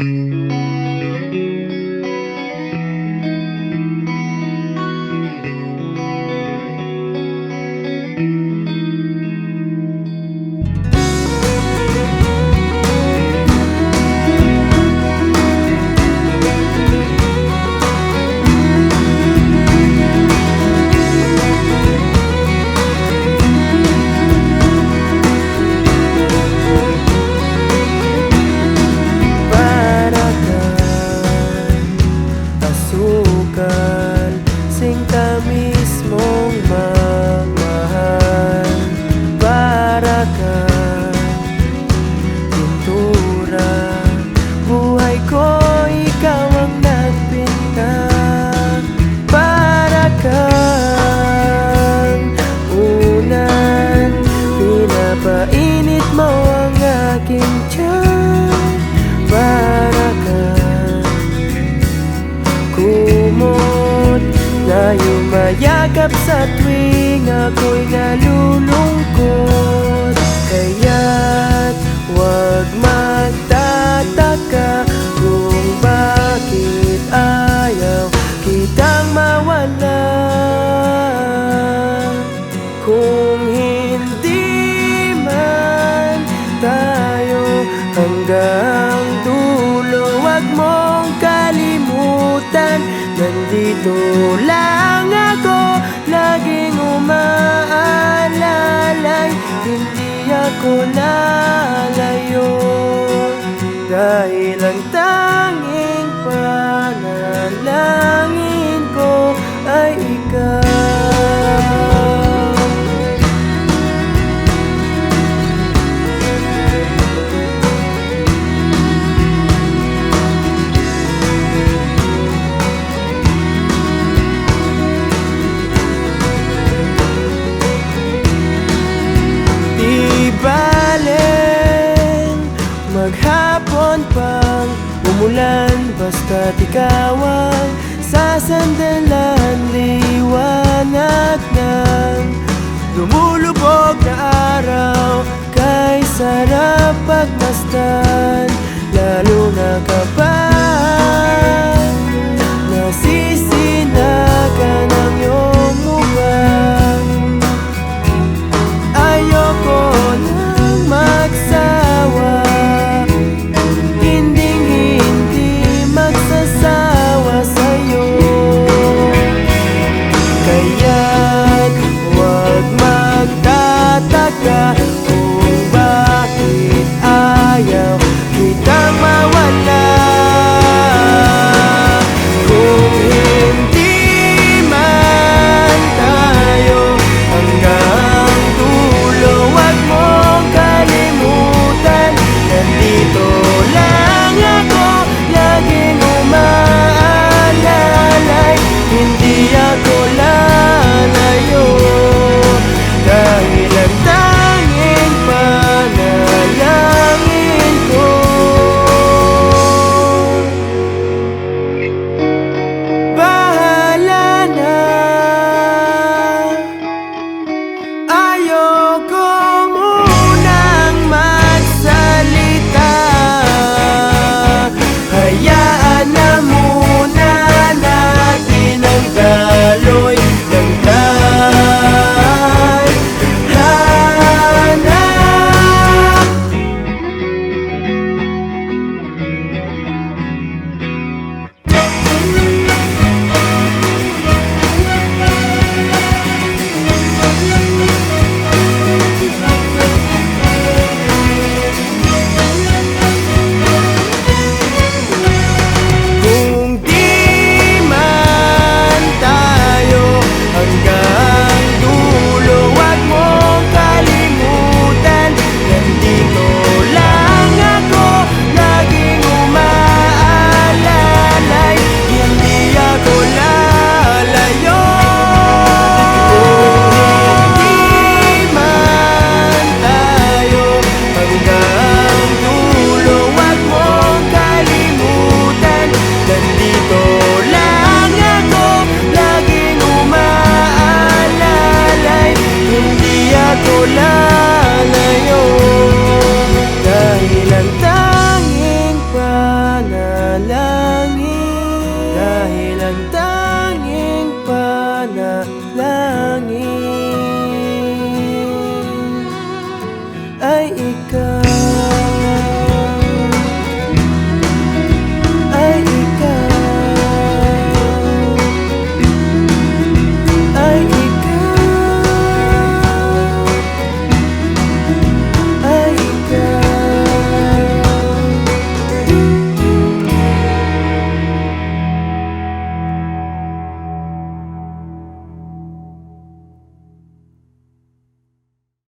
Mm-hmm. Yakap sa tuwing ako'y nalulungkot. Kaya't huwag magtataka Kung bakit ayaw kitang mawala. Kung hindi man tayo hanggang dulo Huwag mong kalimutan Nandito lang. noon pang umulan Basta't ikaw ang go.